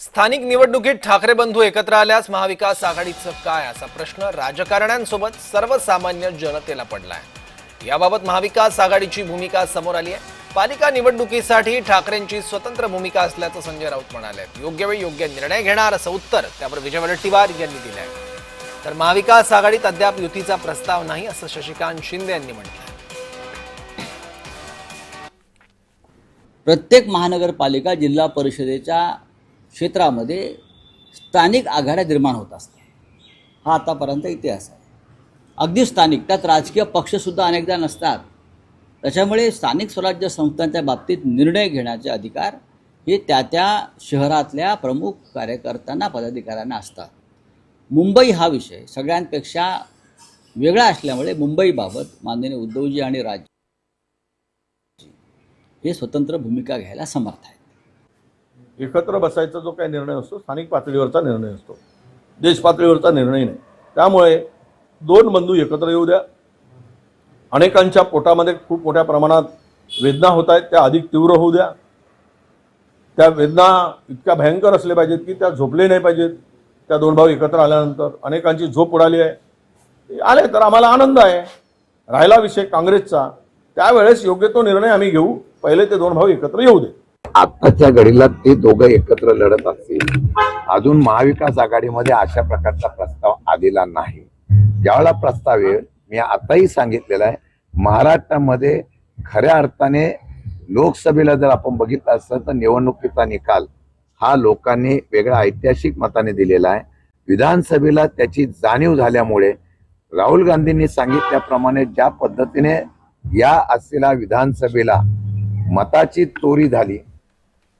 स्थानिक निवडणुकीत ठाकरे बंधू एकत्र आल्यास महाविकास आघाडीचं काय? असा प्रश्न राजकारण्यांसोबत सर्वसामान्य जनतेला पडलाय. याबाबत महाविकास आघाडीची भूमिका समोर आली आहे. पालिका निवडणुकीसाठी ठाकरेंची स्वतंत्र भूमिका असल्याचं संजय राऊत म्हणाले. योग्य वेळी योग्य निर्णय घेणार असं उत्तर त्यावर विजय वडेट्टीवार यांनी दिलं आहे तर महाविकास आघाडीत अद्याप युतीचा प्रस्ताव नाही असं शशिकांत शिंदे यांनी म्हटलं प्रत्येक महानगरपालिका जिल्हा परिषदेच्या क्षेत्रामध्ये स्थानिक आघाड्या निर्माण होत असतात. हा आतापर्यंत इतिहास आहे. अगदी स्थानिक त्यात राजकीय पक्षसुद्धा अनेकदा नसतात. त्याच्यामुळे स्थानिक स्वराज्य संस्थांच्या बाबतीत निर्णय घेण्याचे अधिकार हे त्या त्या शहरातल्या प्रमुख कार्यकर्त्यांना पदाधिकाऱ्यांना असतात. मुंबई हा विषय सगळ्यांपेक्षा वेगळा असल्यामुळे मुंबईबाबत माननीय उद्धवजी आणि राज हे स्वतंत्र भूमिका घ्यायला समर्थ आहेत. एकत्र बसायचा जो काही निर्णय असतो स्थानिक पातळीवरचा निर्णय असतो. देश पातळीवरचा निर्णय नाही. त्यामुळे दोन बंधू एकत्र येऊ द्या. अनेकांच्या पोटामध्ये खूप मोठ्या प्रमाणात वेदना होत आहेत त्या अधिक तीव्र होऊ द्या. त्या वेदना इतक्या भयंकर असल्या पाहिजेत की त्या झोपले नाही पाहिजेत. त्या दोन भाऊ एकत्र आल्यानंतर अनेकांची झोप उडाली आहे. आले तर आम्हाला आनंद आहे. राहिला विषय काँग्रेसचा. त्यावेळेस योग्य तो निर्णय आम्ही घेऊ. पहिले ते दोन भाऊ एकत्र येऊ दे. आत्ताच्या घडीला ते दोघं एकत्र लढत असतील. अजून महाविकास आघाडीमध्ये अशा प्रकारचा प्रस्ताव आलेला नाही. ज्यावेळेला प्रस्ताव येईल मी आताही सांगितलेला आहे महाराष्ट्रामध्ये खऱ्या अर्थाने लोकसभेला जर आपण बघितलं असतं तर निवडणुकीचा निकाल हा लोकांनी वेगळ्या ऐतिहासिक मताने दिलेला आहे. विधानसभेला त्याची जाणीव झाल्यामुळे राहुल गांधींनी सांगितल्याप्रमाणे ज्या पद्धतीने या असलेल्या विधानसभेला मताची चोरी झाली